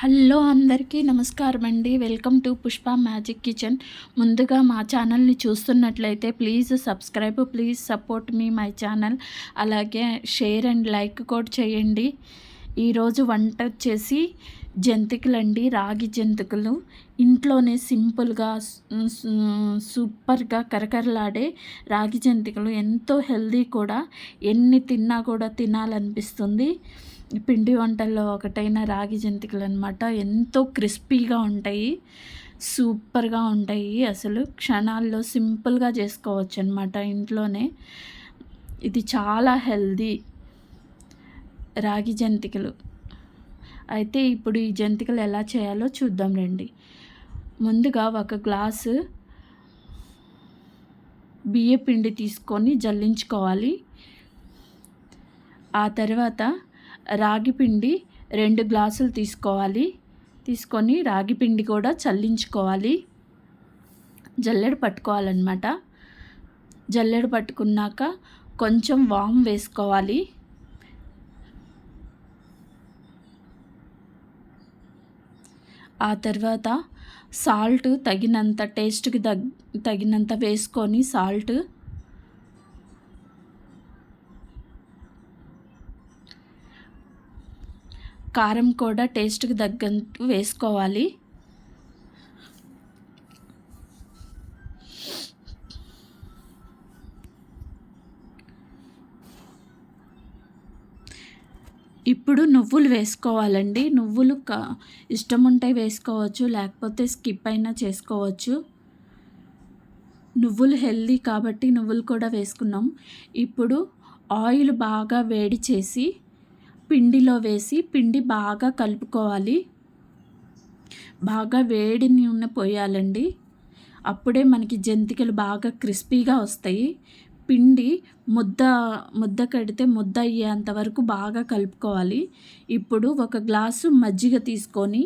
Hello అందరికీ నమస్కారం అండి welcome to Pushpa magic kitchen. ముందుగా మా ఛానల్ని చూస్తున్నట్లయితే please subscribe please support me my channel. అలాగే షేర్ అండ్ లైక్ కూడా చేయండి. ఈరోజు వంట వచ్చేసి జంతికలండి రాగి జంతికలు. ఇంట్లోనే సింపుల్గా సూపర్గా కరకరలాడే రాగి జంతికలు. ఎంతో హెల్దీ కూడా. ఎన్ని తిన్నా కూడా తినాలనిపిస్తుంది. పిండి వంటల్లో ఒకటైన రాగి జంతికలు అనమాట ఎంతో క్రిస్పీగా ఉంటాయి. సూపర్గా ఉంటాయి. అసలు క్షణాల్లో సింపుల్గా చేసుకోవచ్చు అనమాట ఇంట్లోనే. ఇది చాలా హెల్దీ రాగి జంతికలు. అయితే ఇప్పుడు ఈ జంతికలు ఎలా చేయాలో చూద్దాం రండి. ముందుగా ఒక గ్లాసు బియ్య పిండి తీసుకొని జల్లించుకోవాలి. ఆ తర్వాత రాగి పిండి రెండు గ్లాసులు తీసుకోవాలి. తీసుకొని రాగి పిండి కూడా చల్లించుకోవాలి. జల్లెడ పట్టుకోవాలన్నమాట. జల్లెడ పట్టుకున్నాక కొంచెం వామ్ వేసుకోవాలి. ఆ తర్వాత సాల్ట్ తగినంత టేస్ట్కి తగినంత వేసుకొని సాల్ట్ కారం కూడా టేస్ట్కి తగ్గట్టు వేసుకోవాలి. ఇప్పుడు నువ్వులు వేసుకోవాలండి. నువ్వులు కా ఇష్టం ఉంటే వేసుకోవచ్చు లేకపోతే స్కిప్ అయినా చేసుకోవచ్చు. నువ్వులు హెల్దీ కాబట్టి నువ్వులు కూడా వేసుకున్నాం. ఇప్పుడు ఆయిల్ బాగా వేడి చేసి పిండిలో వేసి పిండి బాగా కలుపుకోవాలి. బాగా వేడి నూనె పోయాలండి. అప్పుడే మనకి జంతికలు బాగా క్రిస్పీగా వస్తాయి. పిండి ముద్ద ముద్ద కడితే ముద్ద అయ్యేంత వరకు బాగా కలుపుకోవాలి. ఇప్పుడు ఒక గ్లాసు మజ్జిగ తీసుకొని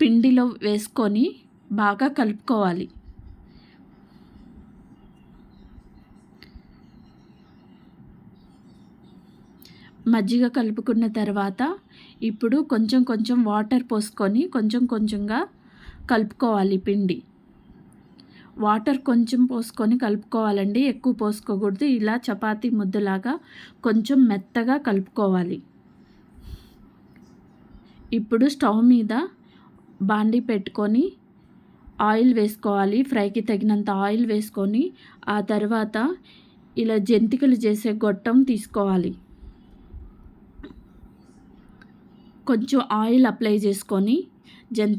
పిండిలో వేసుకొని బాగా కలుపుకోవాలి. మజ్జిగ కలుపుకున్న తర్వాత ఇప్పుడు కొంచెం కొంచెం వాటర్ పోసుకొని కొంచెం కొంచెంగా కలుపుకోవాలి పిండి. వాటర్ కొంచెం పోసుకొని కలుపుకోవాలండి. ఎక్కువ పోసుకోకూడదు. ఇలా చపాతీ ముద్దలాగా కొంచెం మెత్తగా కలుపుకోవాలి. ఇప్పుడు స్టవ్ మీద బాండి పెట్టుకొని ఆయిల్ వేసుకోవాలి ఫ్రైకి తగినంత ఆయిల్ వేసుకొని ఆ తర్వాత ఇలా జంతికలు చేసే గొట్టం తీసుకోవాలి. కొంచెం ఆయిల్ అప్లై చేసుకొని జం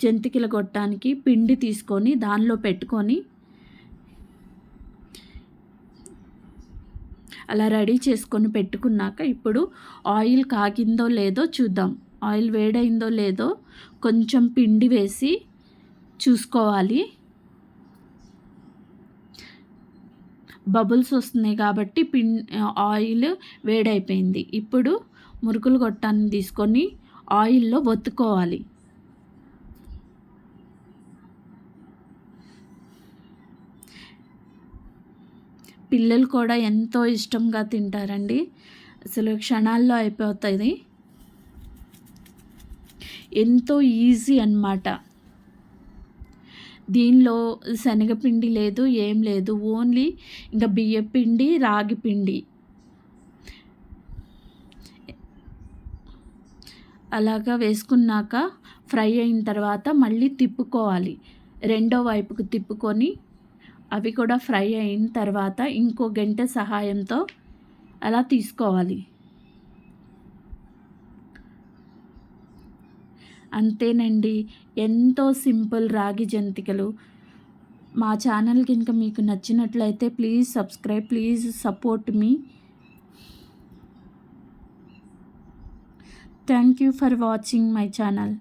జంతికల గొట్టానికి పిండి తీసుకొని దానిలో పెట్టుకొని అలా రెడీ చేసుకొని పెట్టుకున్నాక ఇప్పుడు ఆయిల్ కాగిందో లేదో చూద్దాం. ఆయిల్ వేడైందో లేదో కొంచెం పిండి వేసి చూసుకోవాలి. బబుల్స్ వస్తున్నాయి కాబట్టి పిన్ ఆయిల్ వేడైపోయింది. ఇప్పుడు మురుకులు గొట్టాన్ని తీసుకొని ఆయిల్లో ఒత్తుకోవాలి. పిల్లలు కూడా ఎంతో ఇష్టంగా తింటారండి. అసలు క్షణాల్లో అయిపోతుంది. ఎంతో ఈజీ అన్నమాట. దీనిలో శనగపిండి లేదు ఏం లేదు. ఓన్లీ ఇంకా బియ్యపిండి రాగి పిండి. అలాగా వేసుకున్నాక ఫ్రై అయిన తర్వాత మళ్ళీ తిప్పుకోవాలి. రెండో వైపుకు తిప్పుకొని అవి కూడా ఫ్రై అయిన తర్వాత ఇంకో గంట సహాయంతో అలా తీసుకోవాలి. అంతేనండి. ఎంతో సింపుల్ రాగి జంతికలు. మా ఛానల్ కనుక మీకు నచ్చినట్లయితే please subscribe please support me. Thank you for watching my channel.